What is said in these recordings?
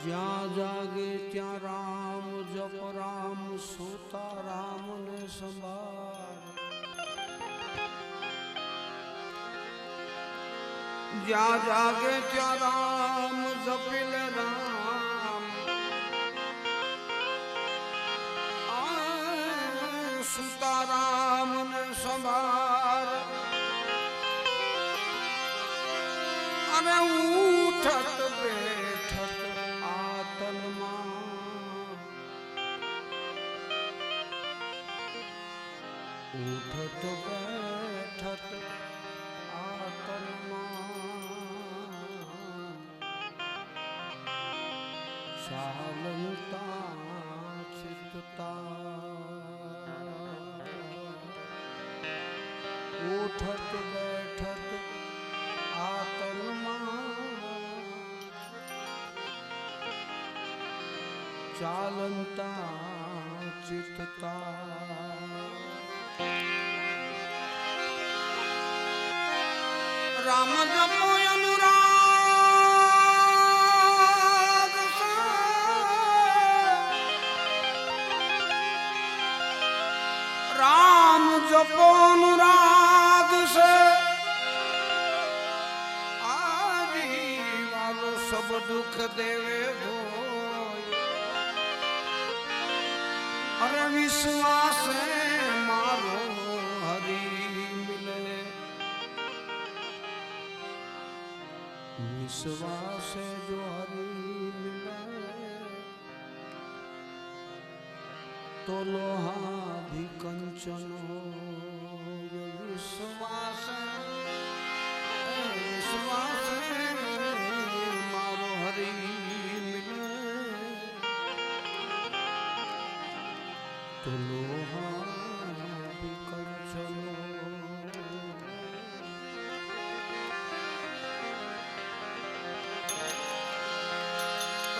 જ્યાં જાગે ત્યાં રામ જપ રામ સુતા રામ ને સંભાળ જ્યાં જાગે ત્યાં રામ જપિલ રામ उठत बैठत आत्मा सालता चित्ता उठत बैठत आत्मा चालता चितता રામ જપો અનુરાગ. રામ જપો અનુરાગ સે આજી વાલો સબ દુઃખ દેવે અરે વિશ્વાસ विश्वास है जो हरी तो लोहा भी कंचन हो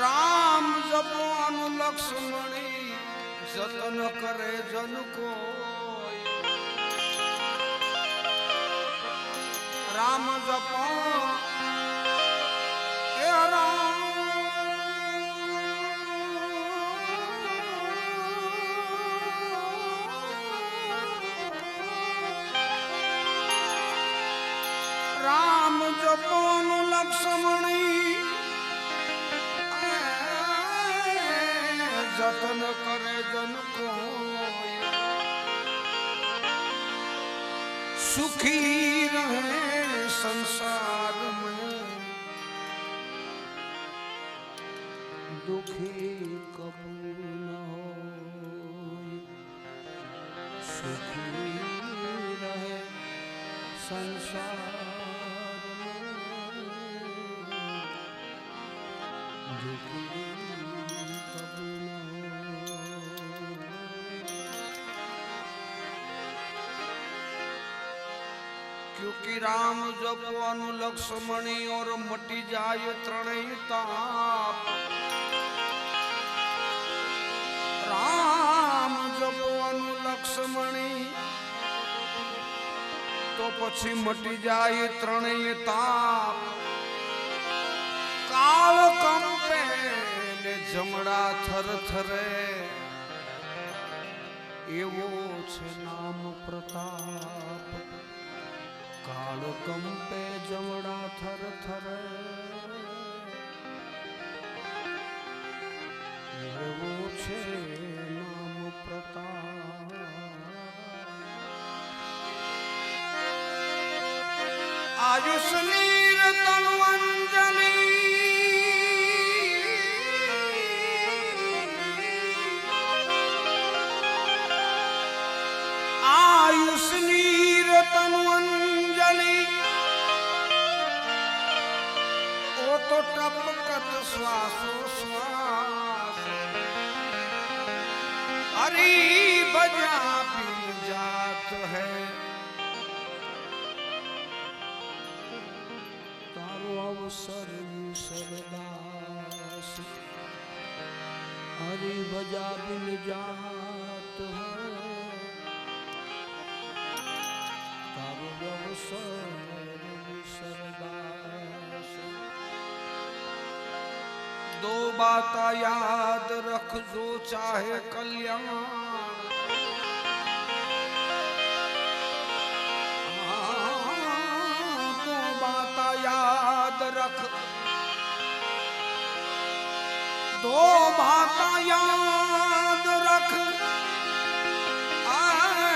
રામ જપવાનું લક્ષ્મણી જતન કરે જન કોઈ રામ જપ. એ રામ. રામ લક્ષ્મણી दर्शन करे जन को सुखी रहे संसार में। दुखी कबू न हो सुखी रहे संसार में। दुखी क्योंकि राम जपवान लक्ष्मण और मटी जाय त्रणय ताप राम जपवान लक्ष्मण तो पछी मटी जाय त्रणय ताप काल कंपे ने जमड़ा थर थरे एवो छे नाम प्रताप કાળ કંપે જમડા થર થર એવો છે નામ પ્રતાપ આયુષની રતનવંજલિ ਵੇਲੀ ਉਹ ਤੋਂ ਟੱਪ ਕਤ ਸਵਾਸੋ ਸਵਾਸ ਹਰੀ ਬਜਾ ਪੀ ਜਾਤ ਹੈ ਤਾਰੋ ਅਵਸਰ ਸਰਦਾਸ हरि बजा बिन जात है दो बात याद रखजो चाहे कल्याण हाँ, दो बात याद रख दो बात याद रख आए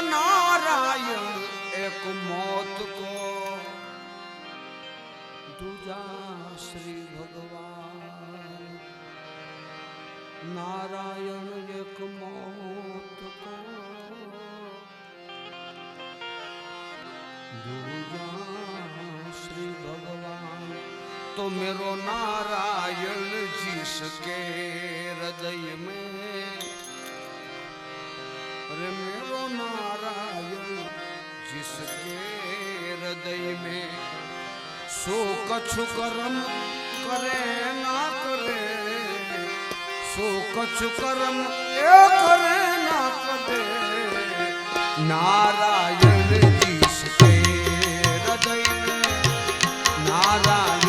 नारायण, एक मौत को। दूजा श्री भगवान। नारायण, एक मौत को। दूजा श्री भगवान तो मेरो नारायण जिसके શું કછું કરમ કરે, ના કરે. શું કછું કરમ એ કરે, ના કરે. નારાયણ જી હૃદય, નારાયણ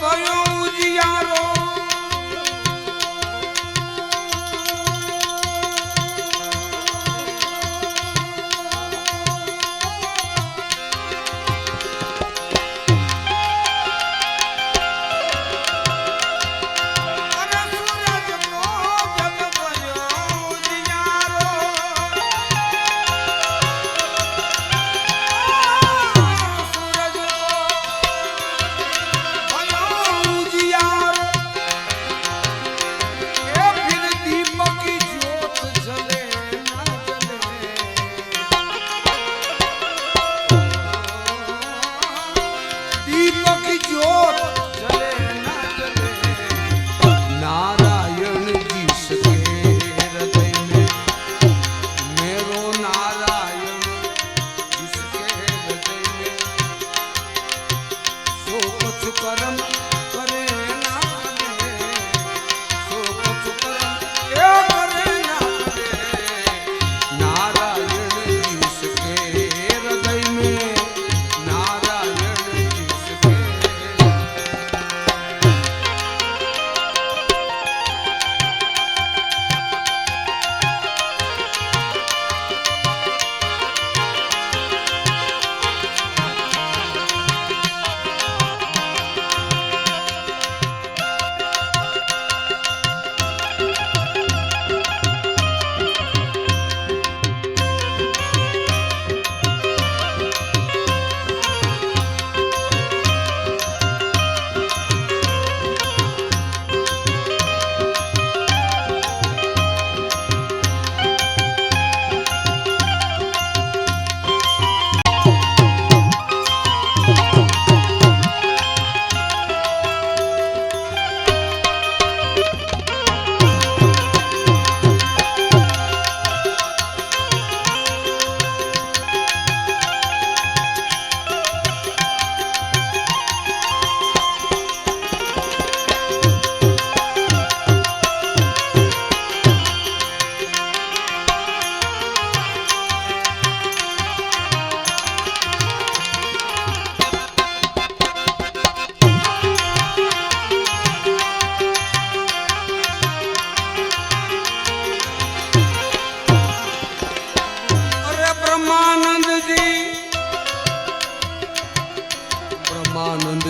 ভয়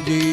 जी